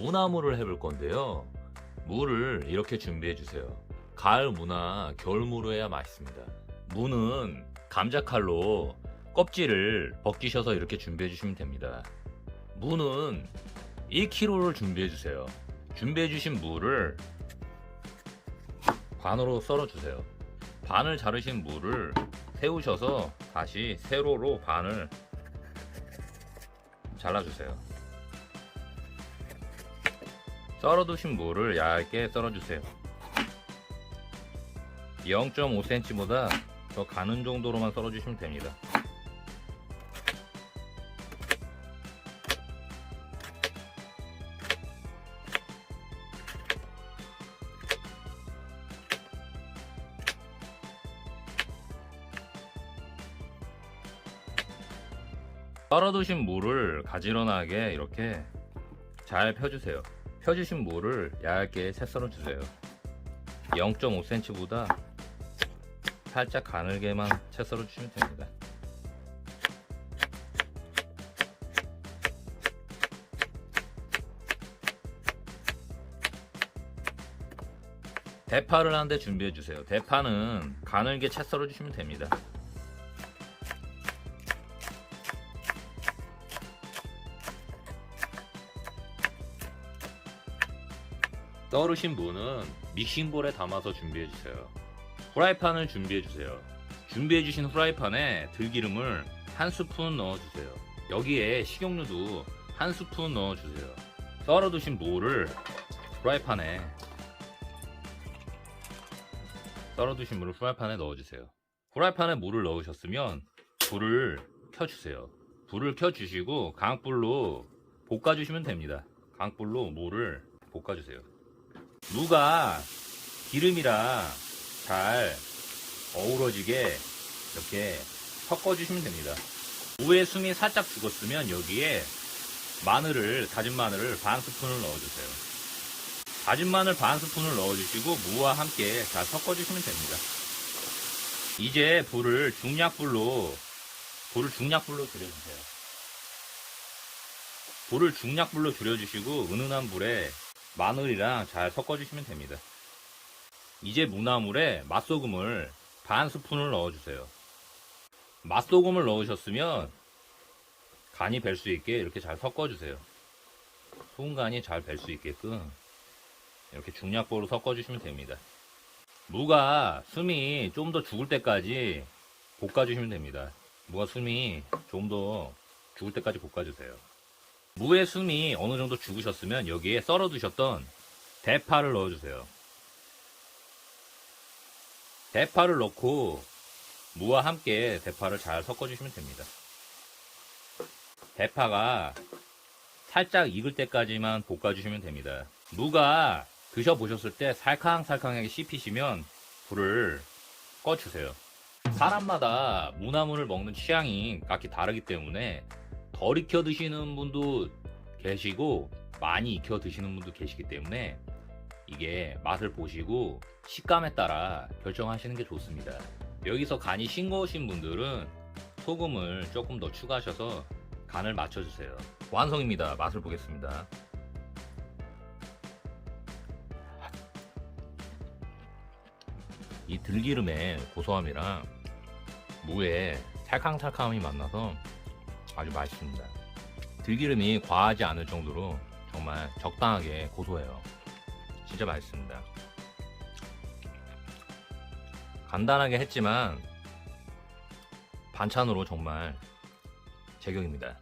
무나물을 해볼 건데요. 무를 이렇게 준비해 주세요. 가을 무나 겨울 무로 해야 맛있습니다. 무는 감자 칼로 껍질을 벗기셔서 이렇게 준비해 주시면 됩니다. 무는 1kg를 준비해 주세요. 준비해 주신 무를 반으로 썰어 주세요. 반을 자르신 무를 세우셔서 다시 세로로 반을 잘라주세요. 썰어두신 무를 얇게 썰어주세요. 0.5cm보다 더 가는 정도로만 썰어주시면 됩니다. 썰어두신 무를 가지런하게 이렇게 잘 펴주세요. 펴주신 무를 얇게 채 썰어주세요. 0.5cm보다 살짝 가늘게만 채 썰어주시면 됩니다. 대파를 한 대 준비해 주세요. 대파는 가늘게 채 썰어 주시면 됩니다. 썰으신 분은 믹싱볼에 담아서 준비해 주세요. 후라이팬을 준비해 주세요. 준비해 주신 후라이팬에 들기름을 한 스푼 넣어 주세요. 여기에 식용유도 한 스푼 넣어 주세요. 썰어 두신 무를 후라이팬에 썰어 두신 물을 후라이팬에 넣어 주세요. 후라이팬에 물을 넣으셨으면 불을 켜 주세요. 불을 켜 주시고 강불로 볶아 주시면 됩니다. 강불로 물을 볶아 주세요. 무가 기름이랑 잘 어우러지게 이렇게 섞어주시면 됩니다. 무의 숨이 살짝 죽었으면 여기에 마늘을, 다진 마늘을 반 스푼을 넣어주세요. 다진 마늘 반 스푼을 넣어주시고 무와 함께 잘 섞어주시면 됩니다. 이제 불을 중약불로, 불을 중약불로 줄여주세요. 불을 중약불로 줄여주시고 은은한 불에 마늘이랑 잘 섞어주시면 됩니다. 이제 무나물에 맛소금을 반 스푼을 넣어주세요. 맛소금을 넣으셨으면 간이 뵐수 있게 이렇게 잘 섞어주세요. 소금간이 잘뵐수 있게끔 이렇게 중약보로 섞어주시면 됩니다. 무가 숨이 좀 더 죽을 때까지 볶아주시면 됩니다. 무가 숨이 좀 더 죽을 때까지 볶아주세요. 무의 숨이 어느 정도 죽으셨으면 여기에 썰어 두셨던 대파를 넣어주세요. 대파를 넣고 무와 함께 대파를 잘 섞어주시면 됩니다. 대파가 살짝 익을 때까지만 볶아주시면 됩니다. 무가 드셔보셨을 때 살캉살캉하게 씹히시면 불을 꺼주세요. 사람마다 무나물을 먹는 취향이 각기 다르기 때문에 덜 익혀 드시는 분도 계시고 많이 익혀 드시는 분도 계시기 때문에 이게 맛을 보시고 식감에 따라 결정하시는 게 좋습니다. 여기서 간이 싱거우신 분들은 소금을 조금 더 추가하셔서 간을 맞춰주세요. 완성입니다. 맛을 보겠습니다. 이 들기름의 고소함이랑 무의 살캉살캉함이 만나서 아주 맛있습니다. 들기름이 과하지 않을 정도로 정말 적당하게 고소해요. 진짜 맛있습니다. 간단하게 했지만 반찬으로 정말 제격입니다.